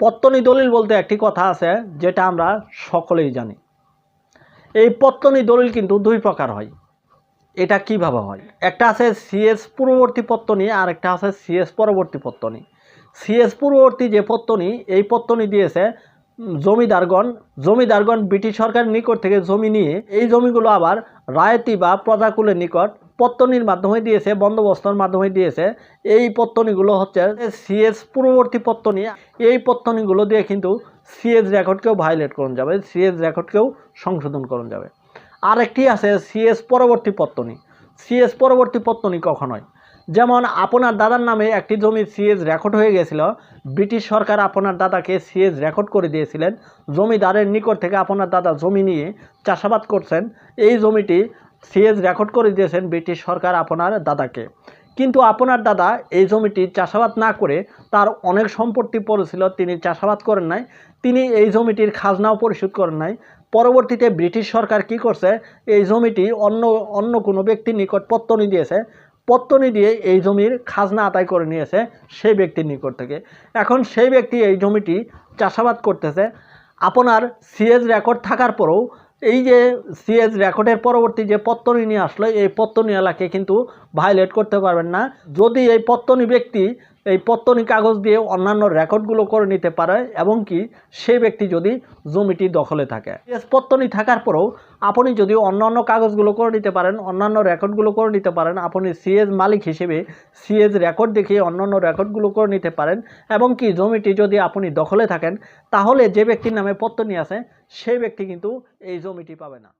পত্তনি দলিল বলতে একটি কথা আছে, যেটা আমরা সকলেই জানি। এই পত্তনি দলিল কিন্তু দুই প্রকার হয়। এটা কীভাবে হয়? একটা আছে সিএস পূর্ববর্তী পত্তনি আর একটা আছে সিএস পরবর্তী পত্তনি। সিএস পূর্ববর্তী যে পত্তনি, এই পত্তনি দিয়েছে জমিদারগণ। জমিদারগণ ব্রিটিশ সরকারের নিকট থেকে জমি নিয়ে, এই জমিগুলো আবার রায়তি বা প্রজাকুলের নিকট পত্তনির মাধ্যমে দিয়েছে, বন্দোবস্তর মাধ্যমে দিয়েছে। এই পত্তনিগুলো হচ্ছে সিএস পূর্ববর্তী পত্তনি। এই পত্তনিগুলো দিয়ে কিন্তু সিএস রেকর্ডকেও ভায়োলেট করুন যাবে সিএস রেকর্ডকেও সংশোধন করুন যাবে। আরেকটি আছে সিএস পরবর্তী পত্তনি। সিএস পরবর্তী পত্তনি কখন হয়? যেমন আপনার দাদার নামে একটি জমি সিএস রেকর্ড হয়ে গেছিল, ব্রিটিশ সরকার আপনার দাদাকে সিএস রেকর্ড করে দিয়েছিলেন। জমিদারের নিকট থেকে আপনার দাদা জমি নিয়ে চাষাবাদ করছেন। এই জমিটি সিএস রেকর্ড করে দিয়েছেন ব্রিটিশ সরকার আপনার দাদাকে। কিন্তু আপনার দাদা এই জমিটি চাষাবাদ না করে তার অনেক সম্পত্তি পড়েছিল, তিনি চাষাবাদ করেন নাই, তিনি এই জমিটির খাজনাও পরিশোধ করেন নাই। পরবর্তীতে ব্রিটিশ সরকার কি করছে, এই জমিটি অন্য অন্য কোনো ব্যক্তির নিকট পত্তনি দিয়েছে, পত্তনি দিয়ে এই জমির খাজনা আদায় করে নিয়েছে সেই ব্যক্তির নিকট থেকে। এখন সেই ব্যক্তি এই জমিটি চাষাবাদ করতেছে। আপনার সিএজ রেকর্ড থাকার পরেও এই যে সিএস রেকর্ডের পরবর্তী যে পত্তনি নিয়ে আসলো, এই পত্তনি এলাকে কিন্তু ভায়োলেট করতে পারবেন না। যদি এই পত্তনি ব্যক্তি এই পত্তনি কাগজ দিয়ে অন্যান্য রেকর্ডগুলো করে নিতে পারে এবং কি সেই ব্যক্তি যদি জমিটি দখলে থাকে। পত্তনি থাকার পরেও আপনি যদি অন্যান্য কাগজগুলো করে নিতে পারেন, অন্যান্য রেকর্ডগুলো করে নিতে পারেন, আপনি সিএজ মালিক হিসেবে সিএজ রেকর্ড দেখিয়ে অন্যান্য রেকর্ডগুলো করে নিতে পারেন এবং কি জমিটি যদি আপনি দখলে থাকেন, তাহলে যে ব্যক্তির নামে পত্তনি আছে সেই ব্যক্তি কিন্তু এই জমিটি পাবে না।